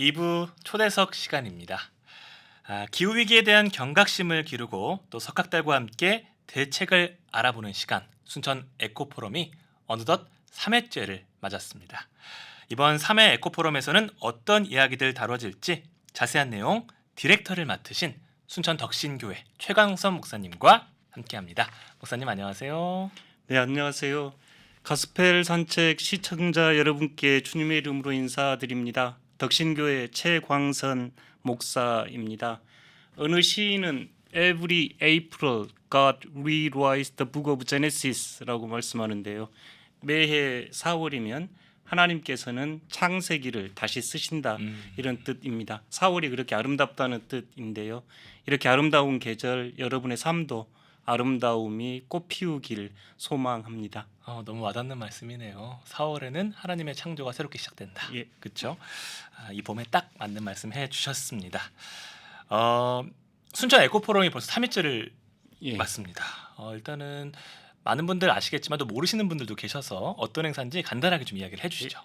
2부 초대석 시간입니다. 아, 기후 위기에 대한 경각심을 기르고 또 석학들과 함께 대책을 알아보는 시간 순천 에코 포럼이 어느덧 3회째를 맞았습니다. 이번 3회 에코 포럼에서는 어떤 이야기들 다뤄질지 자세한 내용 디렉터를 맡으신 순천 덕신교회 최강선 목사님과 함께합니다. 목사님 안녕하세요. 네, 안녕하세요. 가스펠 산책 시청자 여러분께 주님의 이름으로 인사드립니다. 덕신교회 최광선 목사입니다. 어느 시인은 Every April God rewrites the book of Genesis라고 말씀하는데요. 매해 4월이면 하나님께서는 창세기를 다시 쓰신다 음. 이런 뜻입니다. 4월이 그렇게 아름답다는 뜻인데요. 이렇게 아름다운 계절 여러분의 삶도 아름다움이 꽃피우길 소망합니다. 어, 너무 와닿는 말씀이네요. 4월에는 하나님의 창조가 새롭게 시작된다. 예. 그렇죠? 아, 이 봄에 딱 맞는 말씀 해주셨습니다. 어, 순천 에코 포럼이 벌써 3회째를 예. 맞습니다. 어, 일단은 많은 분들 아시겠지만 또 모르시는 분들도 계셔서 어떤 행사인지 간단하게 좀 이야기를 해주시죠.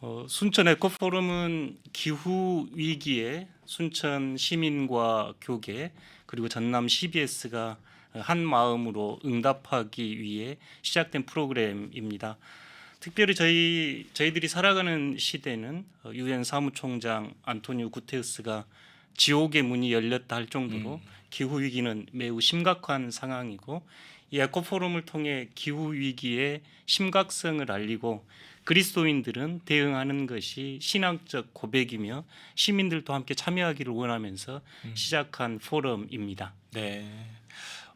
어, 순천 에코 포럼은 기후 위기에 순천 시민과 교계 그리고 전남 CBS가 한 마음으로 응답하기 위해 시작된 프로그램입니다. 특별히 저희 저희들이 살아가는 시대는 어, 유엔 사무총장 안토니오 구테우스가 지옥의 문이 열렸다 할 정도로 기후 위기는 매우 심각한 상황이고 이 에코 포럼을 통해 기후 위기의 심각성을 알리고 그리스도인들은 대응하는 것이 신앙적 고백이며 시민들도 함께 참여하기를 원하면서 음. 시작한 포럼입니다. 네.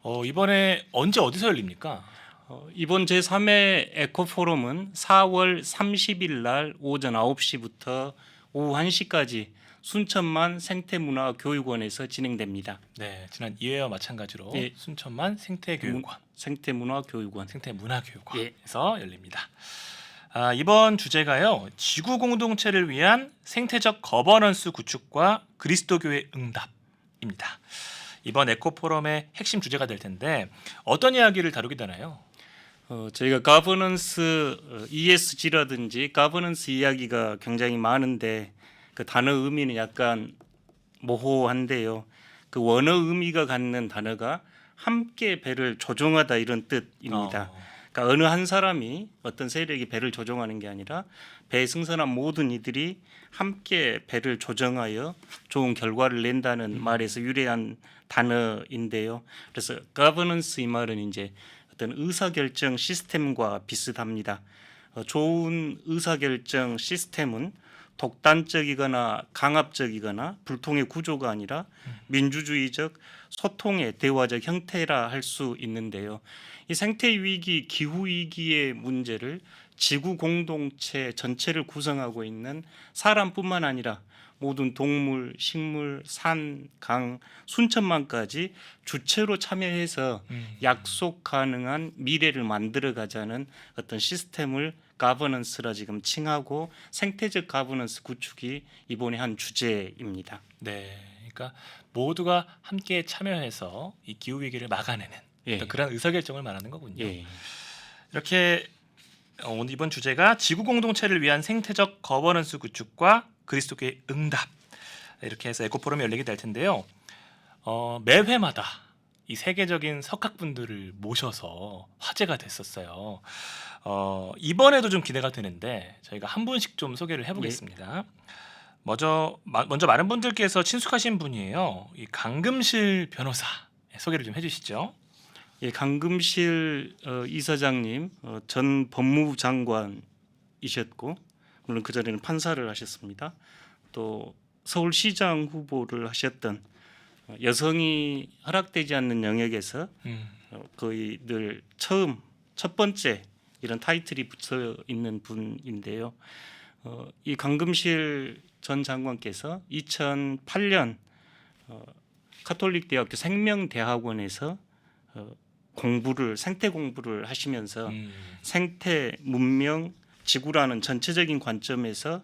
어, 이번에 언제 어디서 열립니까? 어, 이번 제3회 에코 포럼은 4월 30일 날 오전 9시부터 오후 1시까지 순천만 생태문화교육원에서 진행됩니다. 네, 지난 2회와 마찬가지로 예. 순천만 생태교육원, 생태문화교육원. 생태문화교육원에서 열립니다. 아, 이번 주제가요 지구 공동체를 위한 생태적 거버넌스 구축과 그리스도교의 응답입니다. 이번 에코 포럼의 핵심 주제가 될 텐데 어떤 이야기를 다루게 되나요? 어, 저희가 가버넌스 어, ESG라든지 가버넌스 이야기가 굉장히 많은데 그 단어 의미는 약간 모호한데요. 그 원어 의미가 갖는 단어가 함께 배를 조종하다 이런 뜻입니다. 어, 그러니까 어느 한 사람이 어떤 세력이 배를 조종하는 게 아니라 배에 승선한 모든 이들이 함께 배를 조정하여 좋은 결과를 낸다는 말에서 유래한 단어인데요. 그래서 governance 이 말은 이제 어떤 의사결정 시스템과 비슷합니다. 어, 좋은 의사결정 시스템은 독단적이거나 강압적이거나 불통의 구조가 아니라 민주주의적 소통의 대화적 형태라 할 수 있는데요. 이 생태 위기, 기후 위기의 문제를 지구 공동체 전체를 구성하고 있는 사람뿐만 아니라 모든 동물, 식물, 산, 강, 순천만까지 주체로 참여해서 음. 약속 가능한 미래를 만들어 가자는 어떤 시스템을 가버넌스라 지금 칭하고 생태적 가버넌스 구축이 이번에 한 주제입니다. 네, 그러니까 모두가 함께 참여해서 이 기후 위기를 막아내는 예. 그런 의사결정을 말하는 거군요. 예. 이렇게 어, 오늘 이번 주제가 지구 공동체를 위한 생태적 거버넌스 구축과 그리스도교의 응답 이렇게 해서 에코 포럼이 열리게 될 텐데요. 어, 매 회마다 이 세계적인 석학분들을 모셔서 화제가 됐었어요. 어, 이번에도 좀 기대가 되는데 저희가 한 분씩 좀 소개를 해보겠습니다. 먼저 마- 먼저 많은 분들께서 친숙하신 분이에요. 이 강금실 변호사 소개를 좀 해주시죠. 예, 강금실 어, 이사장님 어, 전 법무부 장관이셨고 물론 그 전에는 판사를 하셨습니다. 또 서울시장 후보를 하셨던 어, 여성이 허락되지 않는 영역에서 음, 어, 거의 늘 처음 첫 번째 이런 타이틀이 붙어 있는 분인데요. 어, 이 강금실 전 장관께서 2008년 어, 카톨릭 대학교 생명대학원에서 어, 공부를 생태 공부를 하시면서 음, 생태 문명 지구라는 전체적인 관점에서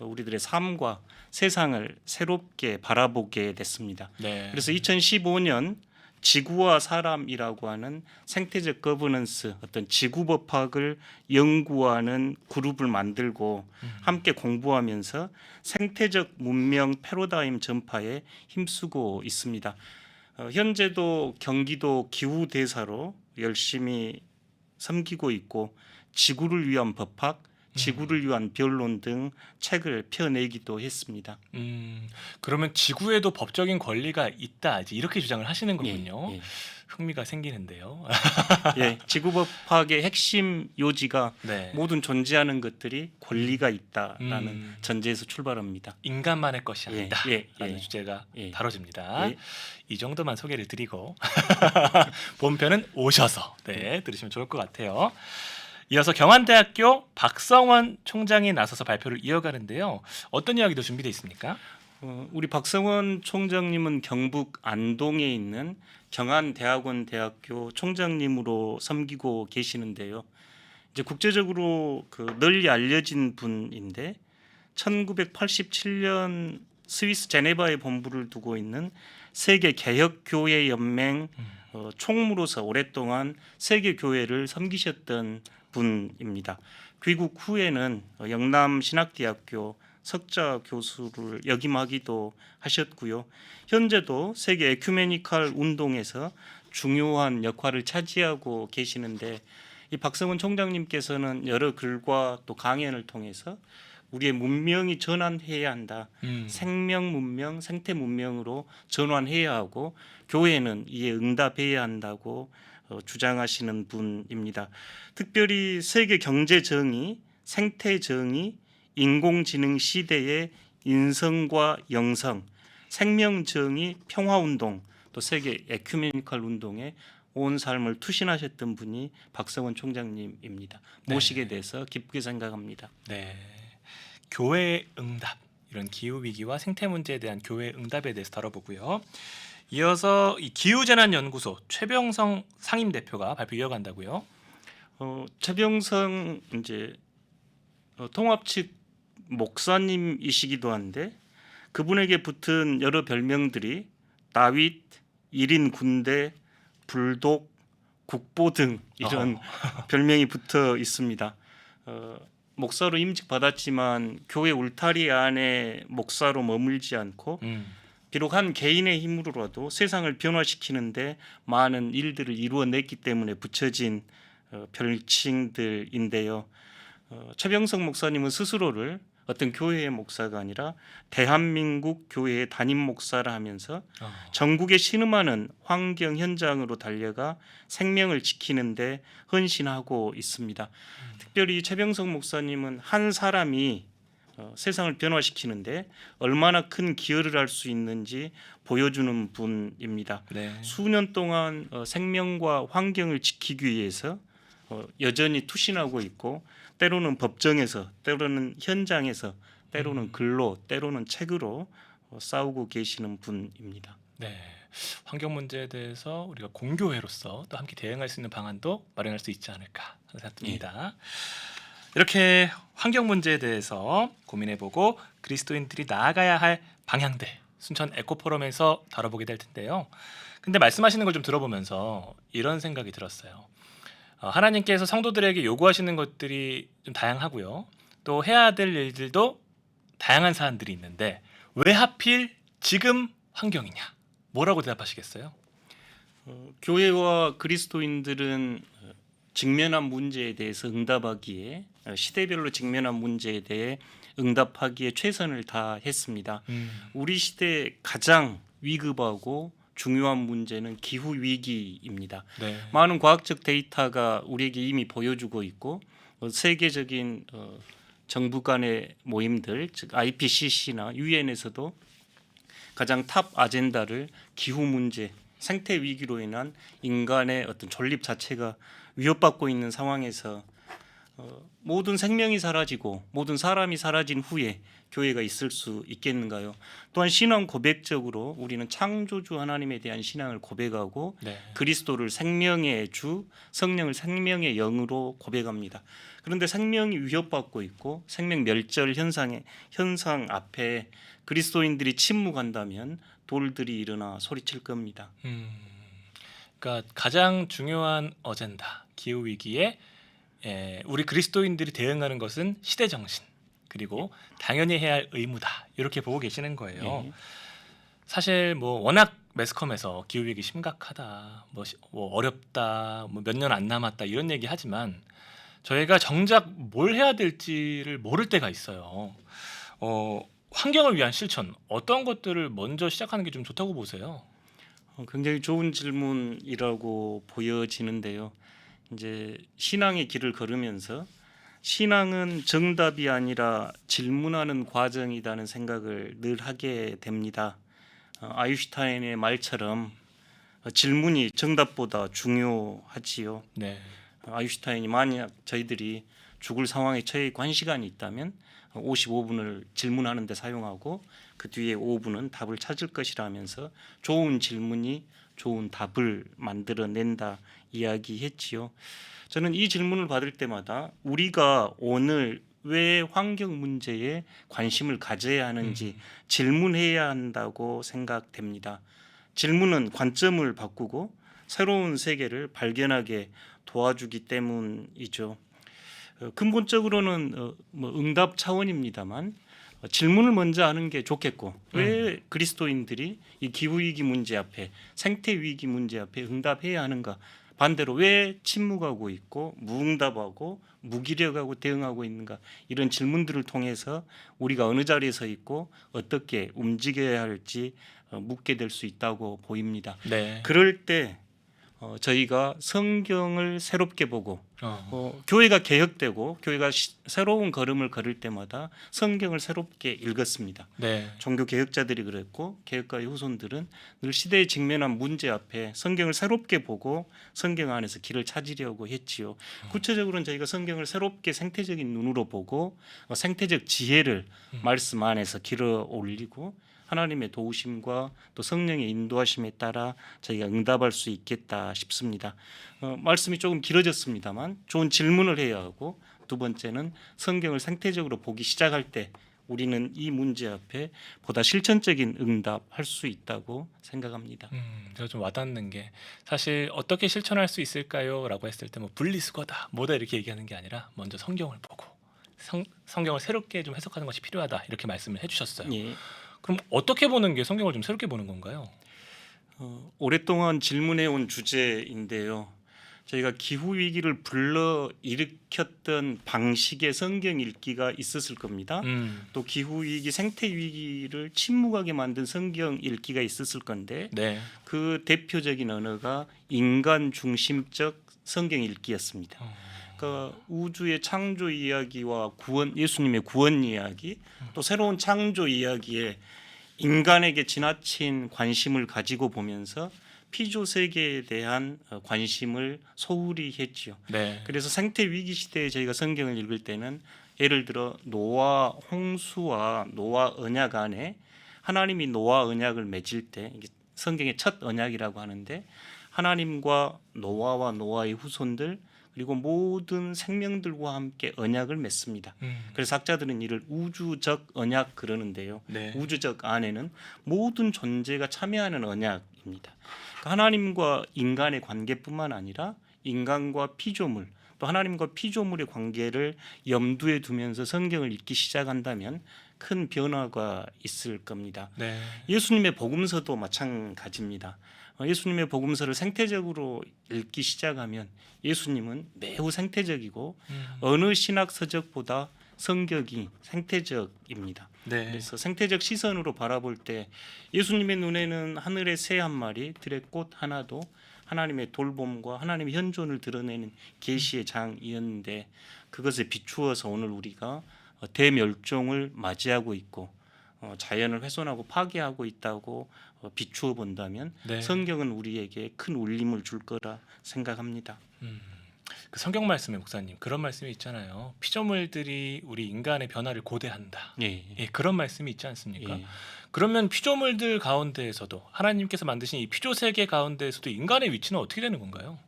어, 우리들의 삶과 세상을 새롭게 바라보게 됐습니다. 네. 그래서 2015년 지구와 사람이라고 하는 생태적 거버넌스 어떤 지구 법학을 연구하는 그룹을 만들고 함께 공부하면서 생태적 문명 패러다임 전파에 힘쓰고 있습니다. 어, 현재도 경기도 기후 대사로 열심히 섬기고 있고 지구를 위한 법학, 지구를 위한 변론 등 책을 펴내기도 했습니다. 음, 그러면 지구에도 법적인 권리가 있다 이렇게 주장을 하시는 예, 거군요. 예. 흥미가 생기는데요. 예, 지구법학의 핵심 요지가 네. 모든 존재하는 것들이 권리가 있다라는 음. 전제에서 출발합니다. 인간만의 것이 예, 아니다. 예, 라는 예. 주제가 예. 다뤄집니다. 예. 이 정도만 소개를 드리고 본편은 오셔서 네, 들으시면 좋을 것 같아요. 이어서 경환대학교 박성원 총장이 나서서 발표를 이어가는데요. 어떤 이야기도 준비되어 있습니까? 어, 우리 박성원 총장님은 경북 안동에 있는 경안대학원 대학교 총장님으로 섬기고 계시는데요. 이제 국제적으로 그 널리 알려진 분인데 1987년 스위스 제네바에 본부를 두고 있는 세계 개혁 교회 연맹 어, 총무로서 오랫동안 세계 교회를 섬기셨던 분입니다. 귀국 후에는 어, 영남 신학대학교 석자 교수를 역임하기도 하셨고요. 현재도 세계 에큐메니칼 운동에서 중요한 역할을 차지하고 계시는데 이 박성원 총장님께서는 여러 글과 또 강연을 통해서 우리의 문명이 전환해야 한다. 음. 생명 문명, 생태 문명으로 전환해야 하고 교회는 이에 응답해야 한다고 어, 주장하시는 분입니다. 특별히 세계 경제 정의, 생태 정의, 인공지능 시대의 인성과 영성, 생명 정의, 평화 운동, 또 세계 에큐메니컬 운동에 온 삶을 투신하셨던 분이 박성원 총장님입니다. 네. 모시게 돼서 기쁘게 생각합니다. 네. 교회의 응답 이런 기후 위기와 생태 문제에 대한 교회의 응답에 대해서 다뤄보고요. 이어서 이 기후재난연구소 최병성 상임 대표가 발표 이어간다고요. 어, 최병성 이제 어, 통합 측 목사님이시기도 한데 그분에게 붙은 여러 별명들이 다윗, 일인 군대, 불독, 국보 등 이런 별명이 붙어 있습니다. 어, 목사로 임직 받았지만 교회 울타리 안에 목사로 머물지 않고 음. 비록 한 개인의 힘으로라도 세상을 변화시키는데 많은 일들을 이루어냈기 때문에 붙여진 어, 별칭들인데요. 어, 최병성 목사님은 스스로를 어떤 교회의 목사가 아니라 대한민국 교회의 담임 목사라 하면서 어. 전국에 신음하는 환경 현장으로 달려가 생명을 지키는데 헌신하고 있습니다. 특별히 최병성 목사님은 한 사람이 어, 세상을 변화시키는데 얼마나 큰 기여를 할 수 있는지 보여주는 분입니다. 네. 수년 동안 어, 생명과 환경을 지키기 위해서 어, 여전히 투신하고 있고 때로는 법정에서 때로는 현장에서 때로는 글로 때로는 책으로 어, 싸우고 계시는 분입니다. 네. 환경 문제에 대해서 우리가 공교회로서 또 함께 대응할 수 있는 방안도 마련할 수 있지 않을까 하는 생각 듭니다. 이렇게 환경 문제에 대해서 고민해보고 그리스도인들이 나아가야 할 방향들 순천 에코포럼에서 다뤄보게 될 텐데요. 근데 말씀하시는 걸 좀 들어보면서 이런 생각이 들었어요. 어, 하나님께서 성도들에게 요구하시는 것들이 좀 다양하고요. 또 해야 될 일들도 다양한 사안들이 있는데 왜 하필 지금 환경이냐? 뭐라고 대답하시겠어요? 어, 교회와 그리스도인들은 어, 직면한 문제에 대해서 응답하기에 어, 시대별로 직면한 문제에 대해 응답하기에 최선을 다했습니다. 우리 시대 가장 위급하고 중요한 문제는 기후 위기입니다. 네. 많은 과학적 데이터가 우리에게 이미 보여주고 있고 어, 세계적인 어, 정부 간의 모임들 즉 IPCC나 유엔에서도 가장 탑 아젠다를 기후 문제, 생태 위기로 인한 인간의 어떤 존립 자체가 위협받고 있는 상황에서 어, 모든 생명이 사라지고 모든 사람이 사라진 후에 교회가 있을 수 있겠는가요? 또한 신앙 고백적으로 우리는 창조주 하나님에 대한 신앙을 고백하고 네. 그리스도를 생명의 주, 성령을 생명의 영으로 고백합니다. 그런데 생명이 위협받고 있고 생명 멸절 현상의 현상 앞에 그리스도인들이 침묵한다면 돌들이 일어나 소리칠 겁니다. 음, 그러니까 가장 중요한 어젠다 기후 위기에 에, 우리 그리스도인들이 대응하는 것은 시대 정신 그리고 당연히 해야 할 의무다 이렇게 보고 계시는 거예요. 예. 사실 뭐 워낙 매스컴에서 기후 위기 심각하다, 뭐, 시- 뭐 어렵다, 뭐 몇 년 안 남았다 이런 얘기 하지만 저희가 정작 뭘 해야 될지를 모를 때가 있어요. 어, 환경을 위한 실천 어떤 것들을 먼저 시작하는 게 좀 좋다고 보세요. 어, 굉장히 좋은 질문이라고 보여지는데요. 이제 신앙의 길을 걸으면서 신앙은 정답이 아니라 질문하는 과정이라는 생각을 늘 하게 됩니다. 어, 아인슈타인의 말처럼 어, 질문이 정답보다 중요하지요. 네. 어, 아인슈타인이 만약 저희들이 죽을 상황에 처해 있고 한 시간이 있다면 55분을 질문하는 데 사용하고 그 뒤에 5분은 답을 찾을 것이라면서 좋은 질문이 좋은 답을 만들어낸다 이야기했지요. 저는 이 질문을 받을 때마다 우리가 오늘 왜 환경 문제에 관심을 가져야 하는지 질문해야 한다고 생각됩니다. 질문은 관점을 바꾸고 새로운 세계를 발견하게 도와주기 때문이죠. 어, 근본적으로는 어, 뭐 응답 차원입니다만 어, 질문을 먼저 하는 게 좋겠고 왜 그리스도인들이 이 기후 위기 문제 앞에 생태 위기 문제 앞에 응답해야 하는가? 반대로 왜 침묵하고 있고 무응답하고 무기력하고 대응하고 있는가? 이런 질문들을 통해서 우리가 어느 자리에 서 있고 어떻게 움직여야 할지 어, 묻게 될 수 있다고 보입니다. 네. 그럴 때 어, 저희가 성경을 새롭게 보고 어. 어, 교회가 개혁되고 교회가 시- 새로운 걸음을 걸을 때마다 성경을 새롭게 읽었습니다. 네. 종교 개혁자들이 그랬고 개혁가의 후손들은 늘 시대에 직면한 문제 앞에 성경을 새롭게 보고 성경 안에서 길을 찾으려고 했지요. 구체적으로는 저희가 성경을 새롭게 생태적인 눈으로 보고 어, 생태적 지혜를 말씀 안에서 길어 올리고 하나님의 도우심과 또 성령의 인도하심에 따라 저희가 응답할 수 있겠다 싶습니다. 어, 말씀이 조금 길어졌습니다만 좋은 질문을 해야 하고 두 번째는 성경을 생태적으로 보기 시작할 때 우리는 이 문제 앞에 보다 실천적인 응답할 수 있다고 생각합니다. 음, 제가 좀 와닿는 게 사실 어떻게 실천할 수 있을까요?라고 했을 때 뭐 분리수거다, 뭐다 이렇게 얘기하는 게 아니라 먼저 성경을 보고 성, 성경을 새롭게 좀 해석하는 것이 필요하다 이렇게 말씀을 해주셨어요. 예. 그럼 어떻게 보는 게 성경을 좀 새롭게 보는 건가요? 어, 오랫동안 질문해 온 주제인데요. 저희가 기후 위기를 불러 일으켰던 방식의 성경 읽기가 있었을 겁니다. 음, 또 기후 위기, 생태 위기를 침묵하게 만든 성경 읽기가 있었을 건데 네, 그 대표적인 언어가 인간 중심적 성경 읽기였습니다. 어, 그러니까 우주의 창조 이야기와 구원 예수님의 구원 이야기 또 새로운 창조 이야기에 인간에게 지나친 관심을 가지고 보면서 피조 세계에 대한 어, 관심을 소홀히 했지요. 네, 그래서 생태 위기 시대에 저희가 성경을 읽을 때는 예를 들어 노아 홍수와 노아 언약 안에 하나님이 노아 언약을 맺을 때 성경의 첫 언약이라고 하는데 하나님과 노아와 노아의 후손들 그리고 모든 생명들과 함께 언약을 맺습니다. 음, 그래서 학자들은 이를 우주적 언약 그러는데요. 네, 우주적 안에는 모든 존재가 참여하는 언약입니다. 그러니까 하나님과 인간의 관계뿐만 아니라 인간과 피조물 또 하나님과 피조물의 관계를 염두에 두면서 성경을 읽기 시작한다면 큰 변화가 있을 겁니다. 네, 예수님의 복음서도 마찬가지입니다. 어, 예수님의 복음서를 생태적으로 읽기 시작하면 예수님은 매우 생태적이고 음, 어느 신학 서적보다 성격이 생태적입니다. 네, 그래서 생태적 시선으로 바라볼 때 예수님의 눈에는 하늘의 새 한 마리, 들의 꽃 하나도 하나님의 돌봄과 하나님의 현존을 드러내는 계시의 장이었는데 그것에 비추어서 오늘 우리가 어, 대멸종을 맞이하고 있고 어, 자연을 훼손하고 파괴하고 있다고 어, 비추어 본다면 네. 성경은 우리에게 큰 울림을 줄 거라 생각합니다. 음, 그 성경 말씀에 목사님 그런 말씀이 있잖아요. 피조물들이 우리 인간의 변화를 고대한다. 예. 예, 그런 말씀이 있지 않습니까? 예. 그러면 피조물들 가운데에서도 하나님께서 만드신 이 피조 세계 가운데에서도 인간의 위치는 어떻게 되는 건가요?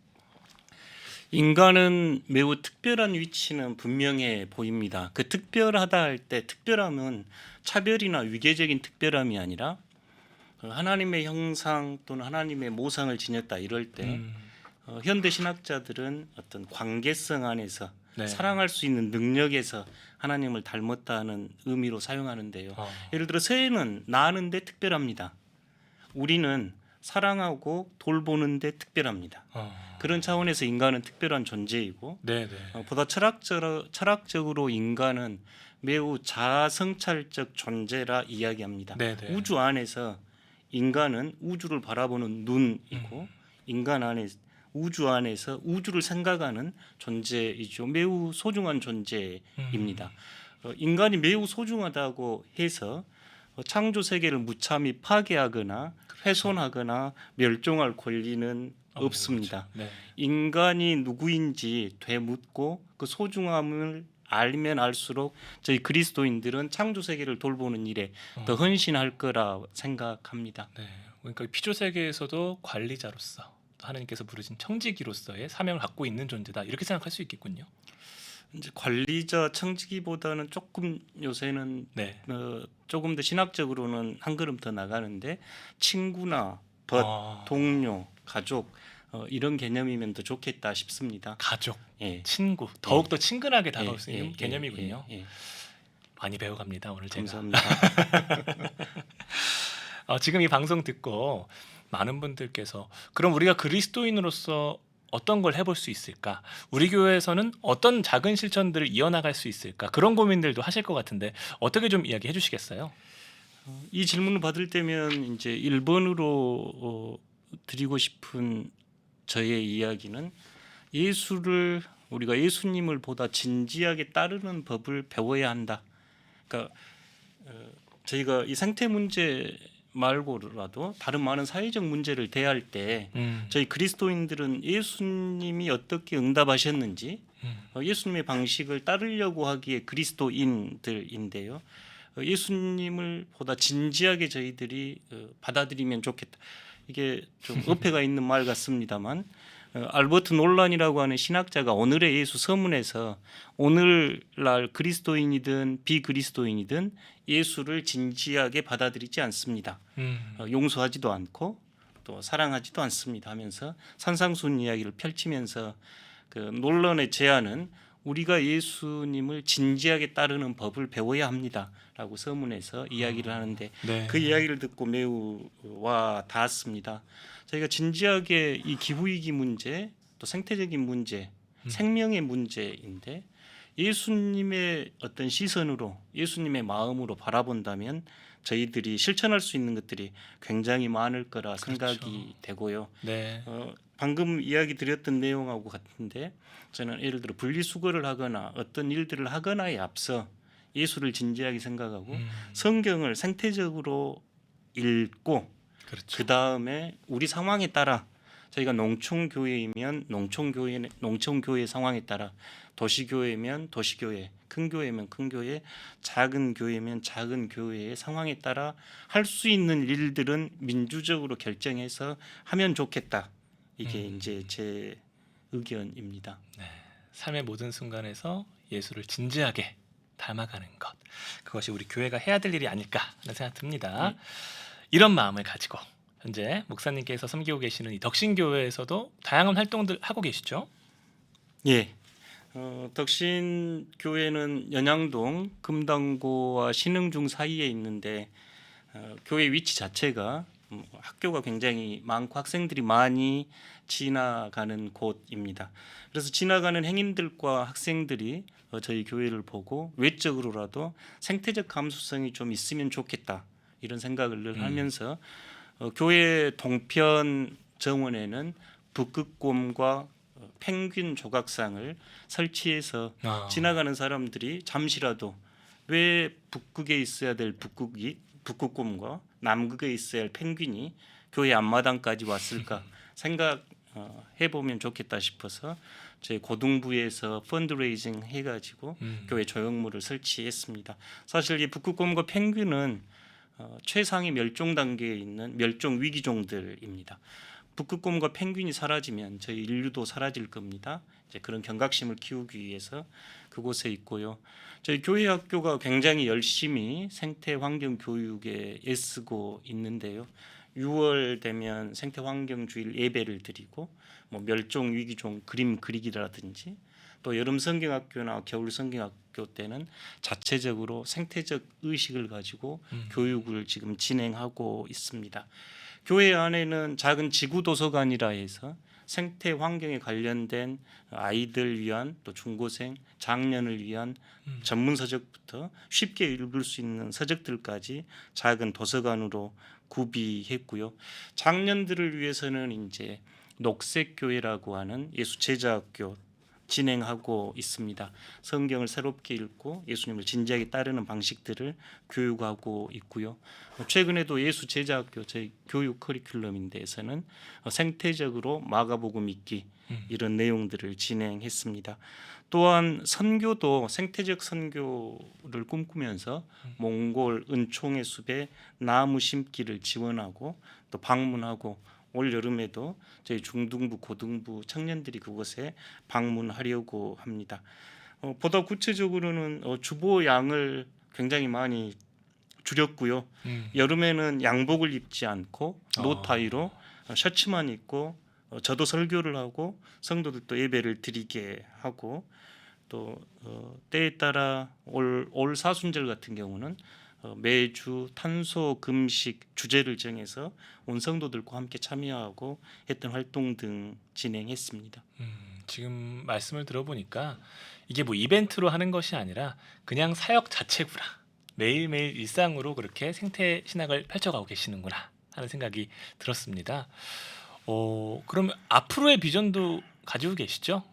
인간은 매우 특별한 위치는 분명해 보입니다. 그 특별하다 할 때 특별함은 차별이나 위계적인 특별함이 아니라 어, 하나님의 형상 또는 하나님의 모상을 지녔다 이럴 때 음. 어, 현대 신학자들은 어떤 관계성 안에서 네. 사랑할 수 있는 능력에서 하나님을 닮았다는 의미로 사용하는데요. 어. 예를 들어 새는 나는데 특별합니다. 우리는 사랑하고 돌보는데 특별합니다. 어. 그런 차원에서 인간은 특별한 존재이고 네, 네. 어, 보다 철학적, 철학적으로 인간은 매우 자아성찰적 존재라 이야기합니다. 네, 네. 우주 안에서 인간은 우주를 바라보는 눈이고 음. 인간 안에 우주 안에서 우주를 생각하는 존재이죠. 매우 소중한 존재입니다. 음. 어, 인간이 매우 소중하다고 해서 어, 창조 세계를 무참히 파괴하거나 훼손하거나 멸종할 권리는 없는 없습니다. 네. 인간이 누구인지 되묻고 그 소중함을 알면 알수록 저희 그리스도인들은 창조 세계를 돌보는 일에 더 어. 헌신할 거라 생각합니다. 네. 그러니까 피조 세계에서도 관리자로서 또 하나님께서 부르신 청지기로서의 사명을 갖고 있는 존재다 이렇게 생각할 수 있겠군요. 이제 관리자 청지기보다는 조금 요새는 네. 어, 조금 더 신학적으로는 한 걸음 더 나가는데 친구나 벗, 아, 동료, 가족 어, 이런 개념이면 더 좋겠다 싶습니다. 가족, 예. 친구 더욱 더 친근하게 다가올 예, 수 있는 예, 개념이군요. 예, 예. 많이 배워갑니다 오늘 제가. 감사합니다. 어, 지금 이 방송 듣고 많은 분들께서 그럼 우리가 그리스도인으로서 어떤 걸 해볼 수 있을까? 우리 교회에서는 어떤 작은 실천들을 이어나갈 수 있을까? 그런 고민들도 하실 것 같은데 어떻게 좀 이야기해 주시겠어요? 이 질문을 받을 때면 이제 1번으로 어, 드리고 싶은 저의 이야기는 예수를 우리가 예수님을 보다 진지하게 따르는 법을 배워야 한다. 그러니까 어, 저희가 이 생태 문제 말고라도 다른 많은 사회적 문제를 대할 때 음, 저희 그리스도인들은 예수님이 어떻게 응답하셨는지 음, 어, 예수님의 방식을 따르려고 하기에 그리스도인들인데요. 어, 예수님을 보다 진지하게 저희들이 어, 받아들이면 좋겠다. 이게 좀 어폐가 있는 말 같습니다만 어, 알버트 놀란이라고 하는 신학자가 오늘의 예수 서문에서 오늘날 그리스도인이든 비그리스도인이든 예수를 진지하게 받아들이지 않습니다. 음, 어, 용서하지도 않고 또 사랑하지도 않습니다 하면서 산상순 이야기를 펼치면서 그 논란의 제안은 우리가 예수님을 진지하게 따르는 법을 배워야 합니다라고 서문에서 이야기를 하는데 네. 그 이야기를 듣고 매우 와 닿았습니다. 저희가 진지하게 이 기후 위기 문제 또 생태적인 문제, 음. 생명의 문제인데 예수님의 어떤 시선으로 예수님의 마음으로 바라본다면 저희들이 실천할 수 있는 것들이 굉장히 많을 거라 생각이 그렇죠. 되고요. 네. 어, 방금 이야기 드렸던 내용하고 같은데 저는 예를 들어 분리수거를 하거나 어떤 일들을 하거나에 앞서 예수를 진지하게 생각하고 음, 성경을 생태적으로 읽고 그렇죠. 그 다음에 우리 상황에 따라 저희가 농촌 교회이면 농촌 교회 농촌 교회 상황에 따라 도시 교회면 도시 교회 큰 교회면 큰 교회 작은 교회면 작은 교회의 상황에 따라 할 수 있는 일들은 민주적으로 결정해서 하면 좋겠다 이게 음. 이제 제 의견입니다. 삶의 모든 순간에서 예수를 진지하게 닮아가는 것 그것이 우리 교회가 해야 될 일이 아닐까 하는 생각 듭니다. 네. 이런 마음을 가지고 현재 목사님께서 섬기고 계시는 이 덕신교회에서도 다양한 활동들 하고 계시죠? 예. 어, 덕신 교회는 연양동 금당고와 신흥중 사이에 있는데 어, 교회 위치 자체가 음, 학교가 굉장히 많고 학생들이 많이 지나가는 곳입니다. 그래서 지나가는 행인들과 학생들이 어, 저희 교회를 보고 외적으로라도 생태적 감수성이 좀 있으면 좋겠다 이런 생각을 늘 음. 하면서 어, 교회 동편 정원에는 북극곰과 어, 펭귄 조각상을 설치해서 아, 지나가는 사람들이 잠시라도 왜 북극에 있어야 될 북극이 북극곰과 남극에 할 펭귄이 교회 앞마당까지 왔을까 생각 어, 해보면 좋겠다 싶어서 저희 고등부에서 펀드레이징 해가지고 음, 교회 조형물을 설치했습니다. 사실 이 북극곰과 펭귄은 어, 최상위 멸종 단계에 있는 멸종 위기종들입니다. 북극곰과 펭귄이 사라지면 저희 인류도 사라질 겁니다. 이제 그런 경각심을 키우기 위해서 그곳에 있고요. 저희 교회 학교가 굉장히 열심히 생태 환경 교육에 애쓰고 있는데요. 6월 되면 생태 환경 주일 예배를 드리고 뭐 멸종 위기종 그림 그리기라든지 또 여름 성경학교나 겨울 성경학교 때는 자체적으로 생태적 의식을 가지고 음. 교육을 지금 진행하고 있습니다. 교회 안에는 작은 지구 도서관이라 해서 생태 환경에 관련된 아이들 위한 또 중고생, 장년을 위한 음. 전문 서적부터 쉽게 읽을 수 있는 서적들까지 작은 도서관으로 구비했고요. 장년들을 위해서는 이제 녹색 교회라고 하는 예수 제자학교 진행하고 있습니다. 성경을 새롭게 읽고 예수님을 진지하게 따르는 방식들을 교육하고 있고요. 어, 최근에도 예수 제자학교 저희 교육 커리큘럼인데에서는 어, 생태적으로 마가복음 읽기 음. 이런 내용들을 진행했습니다. 또한 선교도 생태적 선교를 꿈꾸면서 몽골 은총의 숲에 나무 심기를 지원하고 또 방문하고 올 여름에도 저희 중등부 고등부 청년들이 그곳에 방문하려고 합니다. 어, 보다 구체적으로는 어, 주보 양을 굉장히 많이 줄였고요. 음. 여름에는 양복을 입지 않고 어. 노타이로 어, 셔츠만 입고 어, 저도 설교를 하고 성도들도 예배를 드리게 하고 또 어, 때에 따라 올, 올 사순절 같은 경우는 어, 매주 탄소 금식 주제를 정해서 온 성도들과 함께 참여하고 했던 활동 등 진행했습니다. 음, 지금 말씀을 들어보니까 이게 뭐 이벤트로 하는 것이 아니라 그냥 사역 자체구나. 매일매일 일상으로 그렇게 생태 신학을 펼쳐가고 계시는구나 하는 생각이 들었습니다. 어, 그럼 앞으로의 비전도 가지고 계시죠?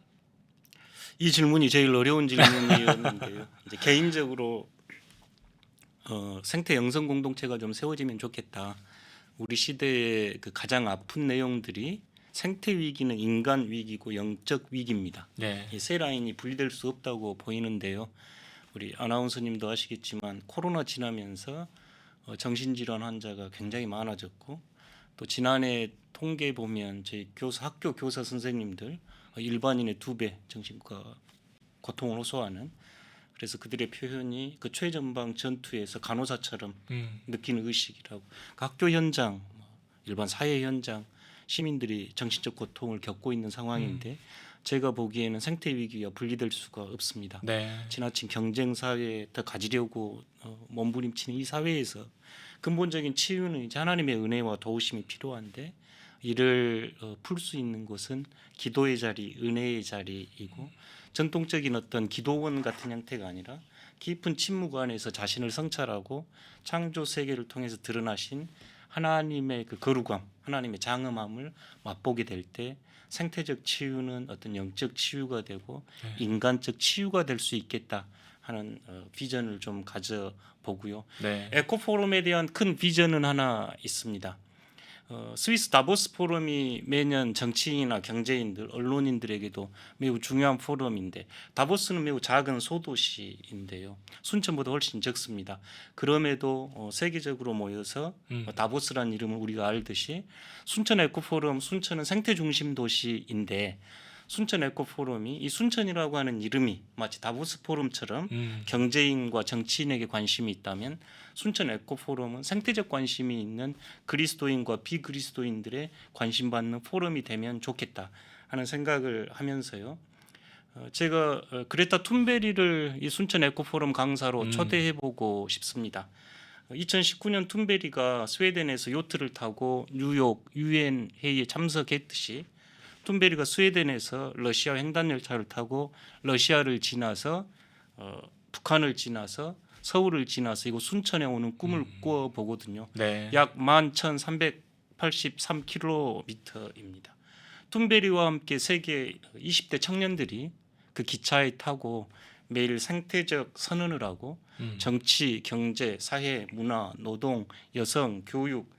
이 질문이 제일 어려운 질문이었는데요. 이제 개인적으로 어, 생태 영성 공동체가 좀 세워지면 좋겠다. 우리 시대의 그 가장 아픈 내용들이 생태 위기는 인간 위기고 영적 위기입니다. 네. 이세 라인이 분리될 수 없다고 보이는데요. 우리 아나운서님도 아시겠지만 코로나 지나면서 어, 정신질환 환자가 굉장히 많아졌고 또 지난해 통계 보면 저희 교사 학교 교사 선생님들 어, 일반인의 두 배 정신과 고통을 호소하는 그래서 그들의 표현이 그 최전방 전투에서 간호사처럼 음, 느끼는 의식이라고 그 학교 현장, 뭐 일반 사회 현장 시민들이 정신적 고통을 겪고 있는 상황인데 제가 보기에는 생태 위기와 분리될 수가 없습니다. 네. 지나친 경쟁 사회에 더 가지려고 어, 몸부림치는 이 사회에서 근본적인 치유는 이제 하나님의 은혜와 도우심이 필요한데 이를 어, 풀수 있는 곳은 기도의 자리, 은혜의 자리이고 전통적인 어떤 기도원 같은 형태가 아니라 깊은 침묵 안에서 자신을 성찰하고 창조 세계를 통해서 드러나신 하나님의 그 거룩함, 하나님의 장엄함을 맛보게 될 때 생태적 치유는 어떤 영적 치유가 되고 네. 인간적 치유가 될 수 있겠다 하는 어, 비전을 좀 가져 보고요. 네. 에코 포럼에 대한 큰 비전은 하나 있습니다. 어, 스위스 다보스 포럼이 매년 정치인이나 경제인들, 언론인들에게도 매우 중요한 포럼인데 다보스는 매우 작은 소도시인데요. 순천보다 훨씬 적습니다. 그럼에도 어, 세계적으로 모여서 음. 어, 다보스라는 이름을 우리가 알듯이 순천 에코 포럼, 순천은 생태 중심 도시인데 순천 에코 포럼이 이 순천이라고 하는 이름이 마치 다보스 포럼처럼 음, 경제인과 정치인에게 관심이 있다면 순천 에코 포럼은 생태적 관심이 있는 그리스도인과 비그리스도인들의 관심 받는 포럼이 되면 좋겠다 하는 생각을 하면서요. 어, 제가 어, 그레타 툰베리를 이 순천 에코 포럼 강사로 음. 초대해 보고 싶습니다. 2019년 툰베리가 스웨덴에서 요트를 타고 뉴욕 유엔 회의에 참석했듯이 툰베리가 스웨덴에서 러시아 횡단 열차를 타고 러시아를 지나서 어, 북한을 지나서 서울을 지나서 이곳 순천에 오는 꿈을 꾸어 보거든요. 네. 약 11,383km입니다. 툰베리와 함께 세계 20대 청년들이 그 기차에 타고 매일 생태적 선언을 하고 음, 정치, 경제, 사회, 문화, 노동, 여성, 교육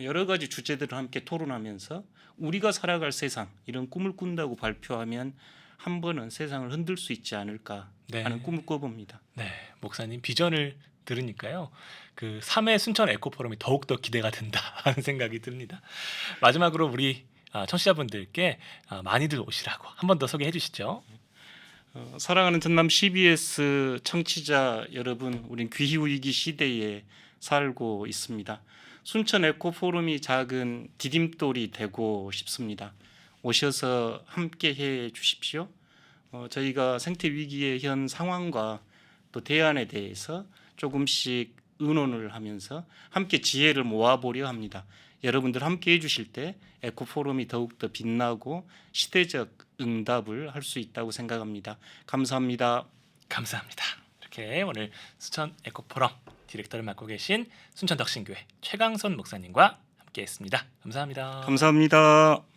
여러 가지 주제들을 함께 토론하면서 우리가 살아갈 세상 이런 꿈을 꾼다고 발표하면 한 번은 세상을 흔들 수 있지 않을까 네. 하는 꿈을 꿔봅니다. 네, 목사님 비전을 들으니까요. 그 3회 순천 에코 포럼이 더욱 더 기대가 된다 하는 생각이 듭니다. 마지막으로 우리 아, 청취자분들께 아, 많이들 오시라고 한 번 더 소개해 주시죠. 어, 사랑하는 전남 CBS 청취자 여러분, 우린 기후 위기 시대에 살고 있습니다. 순천 에코 포럼이 작은 디딤돌이 되고 싶습니다. 오셔서 함께 해 주십시오. 어, 저희가 생태 위기의 현 상황과 또 대안에 대해서 조금씩 의논을 하면서 함께 지혜를 모아보려 합니다. 여러분들 함께 해주실 때 에코 포럼이 더욱 더 빛나고 시대적 응답을 할 수 있다고 생각합니다. 감사합니다. 감사합니다. 이렇게 오늘 수천 에코포럼 디렉터를 맡고 계신 순천 덕신교회 최강선 목사님과 함께했습니다. 감사합니다. 감사합니다.